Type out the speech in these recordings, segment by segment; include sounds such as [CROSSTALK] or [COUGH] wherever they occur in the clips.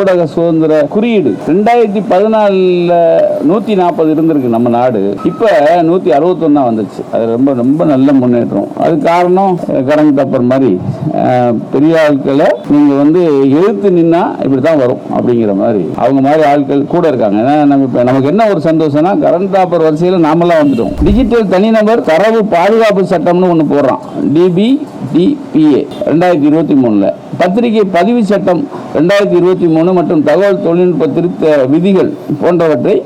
ஊடக சுதந்திர குறியீடு. ரெண்டாயிரத்தி பதினாலுல நூத்தி நாற்பது இருந்திருக்கு நம்ம நாடு. இப்ப நூத்தி அறுபத்தொன்னா வந்துச்சு அது ரொம்ப ரொம்ப நல்ல முன்னேற்றம். அது காரணம் கரண்ட் தப்பர் மாதிரி பெரிய ஆட்களை நீங்க வந்து எழுத்து நின்னா இப்படிதான் வரும் அப்படிங்கிற மாதிரி. அவங்க மாதிரி ஆட்கள் கூட இருக்காங்க. ஏன்னா நம்ம இப்ப நமக்கு என்ன ஒரு சந்தோஷம்னா கரண்ட் தாப்பர் வரிசையில் நாமெல்லாம் வந்துட்டோம். டிஜிட்டல் தனிநபர் தரவு பாதுகாப்பு சட்டம்னு ஒன்று போடுறான். டிபி டிபிஏ ரெண்டாயிரத்தி இருபத்தி மூணுல. பத்திரிகை பதிவு சட்டம் ரெண்டாயிரத்தி இருபத்தி மூணு மற்றும் தகவல் தொழில்நுட்ப திருத்த விதிகள் போன்றவற்றை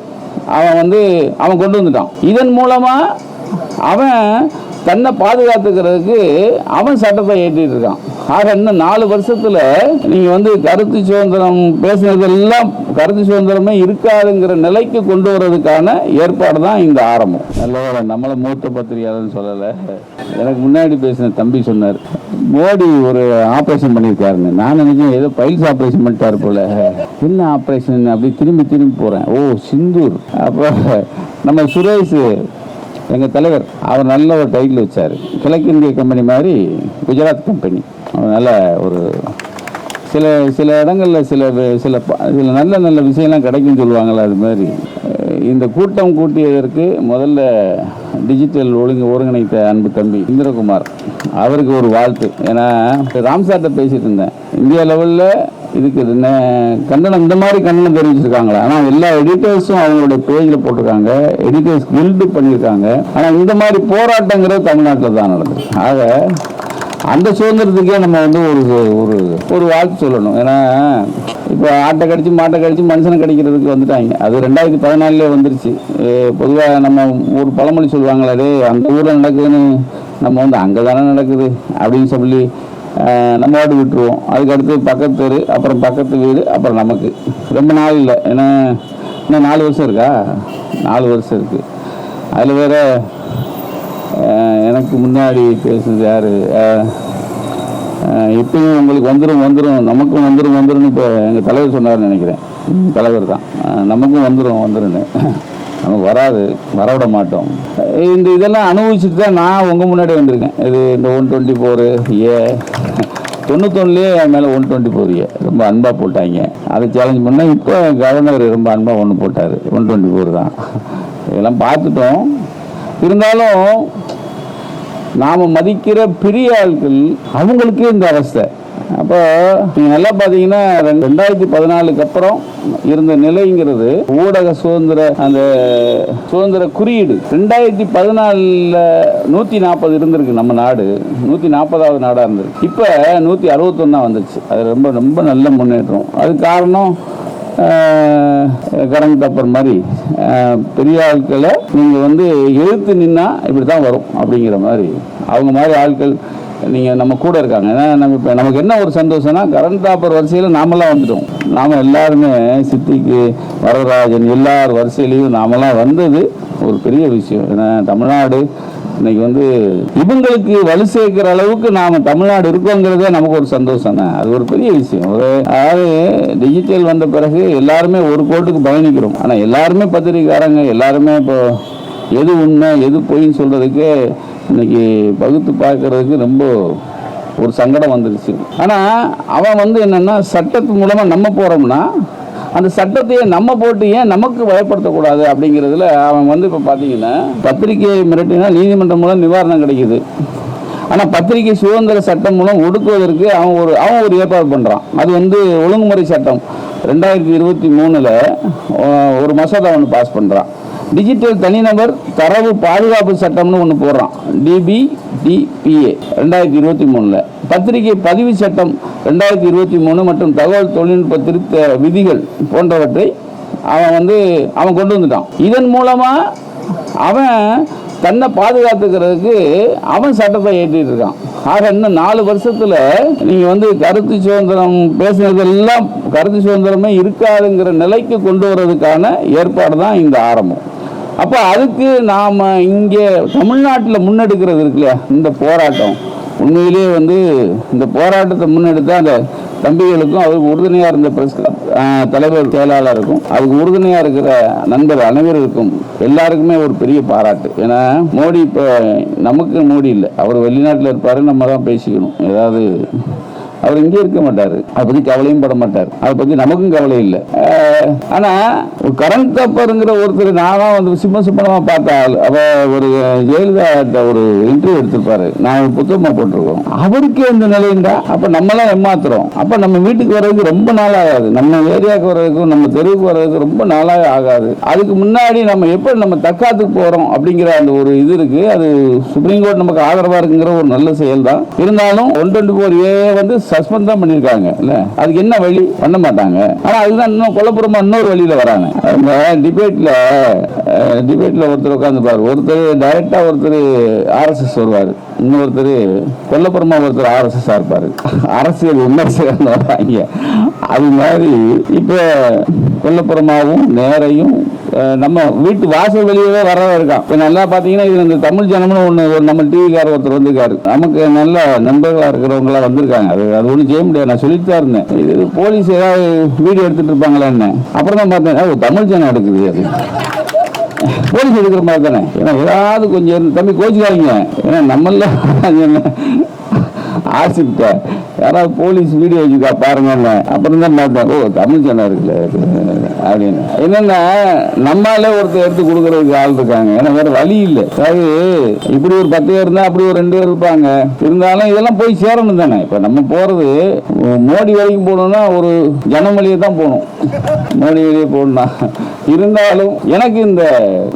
அவன் வந்து அவன் கொண்டு வந்துட்டான். இதன் மூலமா அவன் தன்னை பாதுகாத்துக்கிறதுக்கு அவன் சட்டத்தை ஏற்றிட்டு இருக்கான். ஆக இன்னும் நாலு வருஷத்துல நீங்க வந்து கருத்து சுதந்திரம் பேசுனதெல்லாம் கருத்து சுதந்திரமே இருக்காதுங்கிற நிலைக்கு கொண்டு வர்றதுக்கான ஏற்பாடு தான் இந்த ஆரம்பம். நல்ல நம்மளை மூத்த பத்திரிகையாளர்னு சொல்லலை. எனக்கு முன்னாடி பேசின தம்பி சொன்னார் மோடி ஒரு ஆப்ரேஷன் பண்ணியிருக்காருன்னு. நான் நினைச்சேன் ஏதோ பைல்ஸ் ஆப்ரேஷன் பண்ணிட்டாரு போல. என்ன ஆப்ரேஷன் அப்படி திரும்பி திரும்பி போறேன். ஓ சிந்தூர். அப்போ நம்ம சுரேஷ் எங்கள் தலைவர் அவர் நல்ல ஒரு டைட்டில் வச்சார். கிழக்கிந்திய கம்பெனி மாதிரி குஜராத் கம்பெனி. அவர் நல்ல ஒரு சில சில இடங்களில் சில சில ப- சில நல்ல நல்ல விஷயம்லாம் கிடைக்கும்னு சொல்லுவாங்கள்ல அது மாதிரி. இந்த கூட்டம் கூட்டியதற்கு முதல்ல டிஜிட்டல் ஒழுங்கு ஒருங்கிணைத்த அன்பு தம்பி இந்திரகுமார். அவருக்கு ஒரு வாழ்த்து. ஏன்னா ராம்சார்ட்ட பேசிட்டு இருந்தேன். இந்தியா லெவலில் இதுக்கு என்ன கண்டனம் இந்த மாதிரி கண்டனம் தெரிவிச்சிருக்காங்களா? ஆனால் எல்லா எடிட்டர்ஸும் அவங்களுடைய பேஜில் போட்டிருக்காங்க. எடிட்டர்ஸ் கில்டு பண்ணியிருக்காங்க. ஆனால் இந்த மாதிரி போராட்டங்கிறது தமிழ்நாட்டில் தான் நடந்தது ஆக அந்த சுதந்திரத்துக்கே நம்ம வந்து ஒரு ஒரு ஒரு வாழ்த்து சொல்லணும். ஏன்னா இப்போ ஆட்டை கடிச்சு மாட்டை கடிச்சு மனுஷனை கடிக்கிறதுக்கு வந்துட்டாங்க. அது ரெண்டாயிரத்தி பதினாலே வந்துருச்சு. பொதுவாக நம்ம ஒரு பழமொழி சொல்லுவாங்களே அந்த ஊரில் நடக்குதுன்னு நம்ம வந்து அங்கே தானே நடக்குது? அப்படின்னு சொல்லி நம்ம வாட்டி விட்டுருவோம். அதுக்கடுத்து பக்கத்து தெரு அப்புறம் பக்கத்து வீடு அப்புறம் நமக்கு. ரொம்ப நாள் இல்லை. ஏன்னா இன்னும் நாலு வருஷம் இருக்கா? நாலு வருஷம் இருக்குது அதில் வேற எனக்கு முன்னாடி பேசுனது யார்? இப்பயும் உங்களுக்கு வந்துடும் வந்துடும் நமக்கும் வந்துடும் வந்துடும் இப்போ எங்கள் தலைவர் சொன்னார்னு நினைக்கிறேன். தலைவர் தான். நமக்கும் வந்துடும் வந்துருன்னு வராது வரவிட மாட்டோம். இந்த இதெல்லாம் அனுபவிச்சுட்டு தான் நான் உங்கள் முன்னாடி வந்திருக்கேன். இது இந்த ஒன் டுவெண்ட்டி ஃபோரு ஏ. தொண்ணூத்தொன்னுலேயே என் மேலே ஒன் டுவெண்ட்டி ஃபோர் ஏ. ரொம்ப அன்பாக போட்டாங்க. அதை சேலஞ்ச் பண்ணால் இப்போ கவர்னர் ரொம்ப அன்பாக ஒன்று போட்டார். ஒன் டுவெண்ட்டி ஃபோர் தான். இதெல்லாம் பார்த்துட்டோம். இருந்தாலும் நாம் மதிக்கிற பெரிய ஆட்கள் அவங்களுக்கே இந்த அவஸ்தை. அப்போ நீங்கள் நல்லா பார்த்தீங்கன்னா ரெண்டு- ரெண்டாயிரத்தி பதினாலுக்கு அப்புறம் இருந்த நிலைங்கிறது ஊடக சுதந்திர அந்த சுதந்திர குறியீடு. ரெண்டாயிரத்தி பதினாலில் நூற்றி நாற்பது இருந்திருக்கு நம்ம நாடு. நூற்றி நாற்பதாவது நாடாக இருந்திருக்கு. இப்போ நூற்றி அறுபத்தொன்னா வந்துருச்சு. அது ரொம்ப ரொம்ப நல்ல முன்னேற்றம். அது காரணம் கரண்ட் தப்பர் மாதிரி பெரிய ஆட்களை நீங்கள் வந்து எழுத்து நின்னா இப்படி தான் வரும் அப்படிங்கிற மாதிரி. அவங்க மாதிரி ஆட்கள் நீங்கள் நம்ம கூட இருக்காங்க. ஏன்னா நம்ம இப்போ நமக்கு என்ன ஒரு சந்தோஷம்னா கரண்ட் தாப்பர் வரிசையில் நாமெல்லாம் வந்துட்டோம். நாம் எல்லாருமே சித்திக்கு வரதராஜன் எல்லார் வரிசையிலையும் நாமெல்லாம் வந்தது ஒரு பெரிய விஷயம். ஏன்னா தமிழ்நாடு இன்னைக்கு வந்து இவங்களுக்கு வலு சேர்க்கிற அளவுக்கு நாம தமிழ்நாடு இருக்கோங்கிறதே நமக்கு ஒரு சந்தோஷம் தான். அது ஒரு பெரிய விஷயம். ஒரு அதாவது டிஜிட்டல் வந்த பிறகு எல்லாருமே ஒரு கோட்டுக்கு பயணிக்கிறோம். ஆனால் எல்லாருமே பத்திரிக்கைக்காரங்க எல்லாருமே இப்போ எது உண்மை எது பொய்ன்னு சொல்றதுக்கு இன்னைக்கு பகுத்து பார்க்கறதுக்கு ரொம்ப ஒரு சங்கடம் வந்துருச்சு. ஆனால் அவன் வந்து என்னென்னா சட்டத்து மூலமாக நம்ம போகிறோம்னா அந்த சட்டத்தையே நம்ம போட்டு ஏன் நமக்கு பயப்படுத்தக்கூடாது அப்படிங்கிறதுல அவன் வந்து இப்போ பார்த்தீங்கன்னா பத்திரிகையை மிரட்டினா நீதிமன்றம் மூலம் நிவாரணம் கிடைக்குது. ஆனால் பத்திரிகை சுதந்திர சட்டம் மூலம் ஒடுக்குவதற்கு அவன் ஒரு அவன் ஒரு ஏற்பாடு பண்ணுறான் அது வந்து ஒழுங்குமுறை சட்டம். ரெண்டாயிரத்தி இருபத்தி மூணில் ஒரு மசோதா ஒன்று பாஸ் பண்ணுறான் டிஜிட்டல் தனிநபர் தரவு பாதுகாப்பு சட்டம்னு ஒன்று போடுறான். டிபி டிபிஏ ரெண்டாயிரத்தி இருபத்தி மூணில். பத்திரிகை பதிவு சட்டம் ரெண்டாயிரத்தி இருபத்தி மூணு மற்றும் தகவல் தொழில்நுட்ப திருத்த விதிகள் போன்றவற்றை அவன் வந்து அவன் கொண்டு வந்துட்டான். இதன் மூலமாக அவன் தன்னை பாதுகாத்துக்கிறதுக்கு அவன் சட்டத்தை ஏற்றிட்டு இருக்கான். ஆக இன்னும் நாலு வருஷத்தில் நீங்கள் வந்து கருத்து சுதந்திரம் பேசுனதெல்லாம் கருத்து சுதந்திரமே இருக்காதுங்கிற நிலைக்கு கொண்டு வர்றதுக்கான ஏற்பாடு தான் இந்த ஆரம்பம். அப்போ அதுக்கு நாம் இங்கே தமிழ்நாட்டில் முன்னெடுக்கிறது இருக்குல்லையா இந்த போராட்டம். உண்மையிலேயே வந்து இந்த போராட்டத்தை முன்னெடுத்த அந்த தம்பிகளுக்கும் அவருக்கு உறுதுணையாக இருந்த பிரஸ் கிளப், தலைவர் செயலாளருக்கும் அதுக்கு உறுதுணையாக இருக்கிற நண்பர் அனைவருக்கும் எல்லாருக்குமே ஒரு பெரிய பாராட்டு. ஏன்னா மோடி இப்போ நமக்கு மோடி இல்லை. அவர் வெளிநாட்டில் இருப்பார் நம்ம தான் பேசிக்கணும். ஏதாவது அவர் இங்கே இருக்க மாட்டார். அதை பற்றி கவலையும் பட மாட்டார். அதை பற்றி நமக்கும் கவலை இல்லை. ஆனால் கரண்ட் கரண் தப்பருங்கிற ஒருத்தர் நானும் வந்து சிம்ம சிம்மனமாக பார்த்தா ஆள். அவ ஒரு ஜெயலலிதா ஒரு இன்டர்வியூ எடுத்திருப்பாரு. நான் புத்தகமாக புத்தகமா போட்டிருக்கோம். அவருக்கே இந்த நிலைண்டா? அப்போ நம்மளாம் ஏமாத்துறோம். அப்போ நம்ம வீட்டுக்கு வர்றதுக்கு ரொம்ப நாள் ஆகாது நம்ம ஏரியாவுக்கு வர்றதுக்கும் நம்ம தெருவுக்கு வர்றதுக்கு ரொம்ப நாளாக ஆகாது. அதுக்கு முன்னாடி நம்ம எப்படி நம்ம தக்காத்துக்கு போகிறோம் அப்படிங்கிற அந்த ஒரு இது இருக்கு. அது சுப்ரீம் கோர்ட் நமக்கு ஆதரவாக இருக்குங்கிற ஒரு நல்ல செயல் தான் இருந்தாலும் ஒன் டுவெண்ட்டி ஃபோர் ஏ வந்து சஸ்பெண்ட் தான் பண்ணியிருக்காங்க இல்ல? அதுக்கு என்ன வழி? பண்ண மாட்டாங்க. ஆனா அதுதான் இன்னும் கொல்லப்புறமா இன்னொரு வழியில வராங்க அந்த டிபேட்ல டிபேட்ல ஒருத்தர் உட்காந்துப்பாரு ஒருத்தர் டைரக்டா ஒருத்தர் ஆர்எஸ்எஸ் வருவார். இன்னொருத்தர் கொல்லப்புறமா ஒருத்தர் ஆர்எஸ்எஸ்ஸாக இருப்பாரு அரசியல் விமர்சகர் [LAUGHS] வராங்க அது மாதிரி இப்ப கொல்லப்புறமாவும் நேரையும் நம்ம வீட்டு வாசல் வெளியவே வரவே இருக்கான். நல்லா பாத்தீங்கன்னா இது இந்த தமிழ் ஜனம்னு ஒன்று ஒரு நம்ம டிவிக்கார ஒருத்தர் வந்திருக்காரு. நமக்கு நல்ல நண்பர்களா இருக்கிறவங்களா வந்திருக்காங்க. அது அது ஒன்றும் செய்ய முடியாது. நான் சொல்லிட்டு தான் இருந்தேன். இது போலீஸ் ஏதாவது வீடியோ எடுத்துட்டு இருப்பாங்களா என்ன அப்புறம் தான் பார்த்தேன் தமிழ் ஜனம் எடுக்குது அது போலீஸ் எடுக்கிற மாதிரி தானே. ஏன்னா ஏதாவது கொஞ்சம் தம்பி கோச்சிக்காதீங்க. ஏன்னா நம்மள ஆசிப்ட யாராவது போலீஸ் வீடியோ வச்சுக்கா பாருங்க அப்புறம் தான் பார்த்தேன். ஓ தமிழ் சேனல் இருக்குல்ல அப்படின்னு. என்னன்னா நம்மாலே ஒருத்தர் எடுத்து கொடுக்கறதுக்கு ஆள் இருக்காங்க. ஏன்னா வேற வழி இல்லை. அதாவது இப்படி ஒரு பத்து பேர் இருந்தா அப்படி ஒரு ரெண்டு பேர் இருப்பாங்க. இருந்தாலும் இதெல்லாம் போய் சேரணும் தானே. இப்ப நம்ம போறது மோடி வரைக்கும் போகணும்னா ஒரு ஜனம் தான் போகணும். மோடி வழியே போகணும்னா. இருந்தாலும் எனக்கு இந்த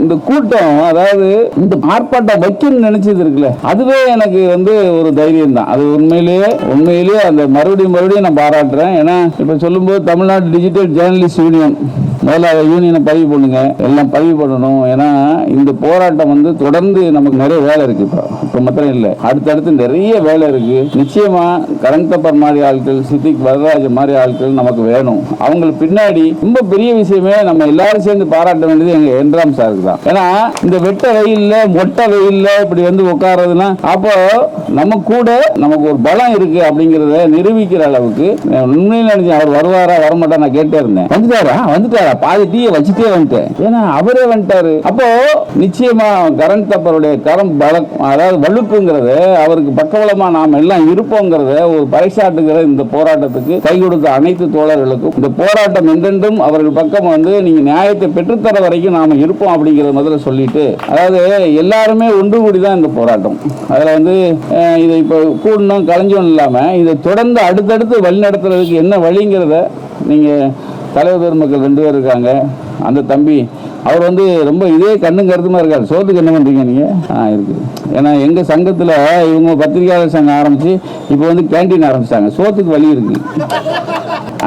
இந்த கூட்டம் அதாவது இந்த ஆர்ப்பாட்டம் வைக்கணும்னு நினைச்சது இருக்குல்ல. அதுவே எனக்கு வந்து ஒரு தைரியம் தான். அது உண்மையிலேயே உண்மையிலேயே அந்த மறுபடியும் மறுபடியும் நான் பாராட்டுறேன். ஏன்னா இப்போ சொல்லும்போது தமிழ்நாடு டிஜிட்டல் ஜேர்னலிஸ்ட் யூனியன் முதல்ல யூனியனை பதிவு பண்ணுங்க. எல்லாம் பதிவு பண்ணணும். ஏன்னா இந்த போராட்டம் வந்து தொடர்ந்து நமக்கு நிறைய வேலை இருக்கு இப்போ. இப்போ மாத்திரம் இல்லை. அடுத்தடுத்து நிறைய வேலை இருக்கு. நிச்சயமா கரண்தப்பர் மாதிரி ஆட்கள் சித்திக் வரதராஜ மாதிரி ஆட்கள் நமக்கு வேணும். அவங்களுக்கு பின்னாடி ரொம்ப பெரிய விஷயமே நம்ம எல்லாரும் சேர்ந்து பாராட்ட வேண்டியது எங்க என்றாம் சாருக்கு தான். ஏன்னா இந்த வெட்ட வெயில்ல மொட்டை வெயில்ல இப்படி வந்து உட்காரதுன்னா அப்போ நம்ம கூட நமக்கு ஒரு பலம் இருக்கு அப்படிங்கறத நிரூபிக்கிற அளவுக்கு உண்மையில நினைச்சேன். அவர் வருவாரா வரமாட்டா நான் கேட்டே இருந்தேன். வந்துட்டாரா? வந்துட்டாரா? பாதி வச்சுட்டே வந்துட்டேன். ஏன்னா அவரே வந்துட்டாரு. அப்போ நிச்சயமா கரண் தப்பருடைய கரம் பலம் அதாவது வலுக்குங்கிறத அவருக்கு பக்கபலமா நாம் எல்லாம் இருப்போங்கிறத ஒரு பறைசாட்டுகிற இந்த போராட்டத்துக்கு கை கொடுத்த அனைத்து தோழர்களுக்கும் இந்த போராட்டம் என்றென்றும் அவர்கள் பக்கம் வந்து நீங்க நியாயத்தை பெற்றுத்தர வரைக்கும் நாம இருப்போம் அப்படிங்கிறத முதல்ல சொல்லிட்டு அதாவது எல்லாருமே ஒன்று கூடி தான் இந்த போராட்டம். அதில் வந்து இதை இப்போ கூடணும் கலைஞ்சோம் இல்லாமல் இதை தொடர்ந்து அடுத்தடுத்து வழி நடத்துறதுக்கு என்ன வழிங்கிறத நீங்கள் தலைவர் பெருமக்கள் ரெண்டு பேர் இருக்காங்க. அந்த தம்பி அவர் வந்து ரொம்ப இதே கண்ணும் கருத்துமா இருக்காரு. சோத்துக்கு என்ன பண்றீங்க நீங்க? ஆ இருக்கு. ஏன்னா எங்க சங்கத்துல இவங்க பத்திரிகையாளர் சங்கம் ஆரம்பிச்சு இப்போ வந்து கேண்டீன் ஆரம்பிச்சாங்க சோத்துக்கு வழி இருக்கு.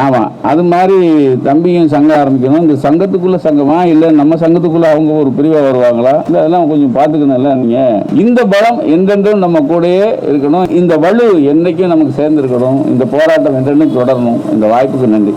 ஆமா அது மாதிரி தம்பியும் சங்கம் ஆரம்பிக்கணும். இந்த சங்கத்துக்குள்ள சங்கமா இல்ல நம்ம சங்கத்துக்குள்ள அவங்க ஒரு பிரிவா வருவாங்களா? இல்ல அதெல்லாம் கொஞ்சம் பாத்துக்கணும்ல நீங்க? இந்த பலம் என்றென்றும் நம்ம கூடயே இருக்கணும். இந்த வலு என்னைக்கும் நமக்கு சேர்ந்துருக்கணும். இந்த போராட்டம் என்றென்றும் தொடரணும். இந்த வாய்ப்புக்கு நன்றி.